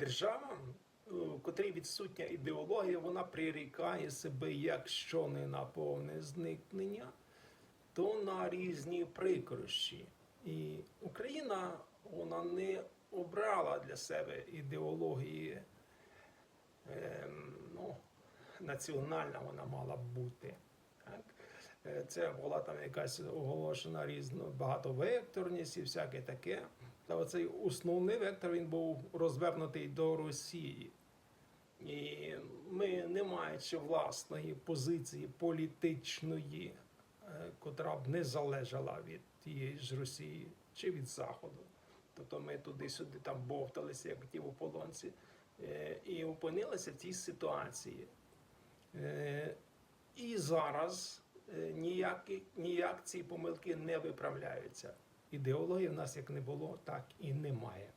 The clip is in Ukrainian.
Держава, е, в котрій відсутня ідеологія, вона прирікає себе, якщо не на повне зникнення, то на різні прикрощі. І Україна вона не обрала для себе ідеології. ем, ну, національна вона мала б бути. Так? Е, Це була там якась оголошена різно багатовекторність і всяке таке. Та оцей основний вектор він був розвернутий до Росії. І ми, не маючи власної позиції політичної, е, котра б не залежала від тієї ж Росії чи від Заходу. Тобто ми туди-сюди там бовталися, як ті в ополонці, е, і опинилися в цій ситуації. Е, І зараз ніякі, ніяк ці помилки не виправляються. Ідеології в нас як не було, так і немає.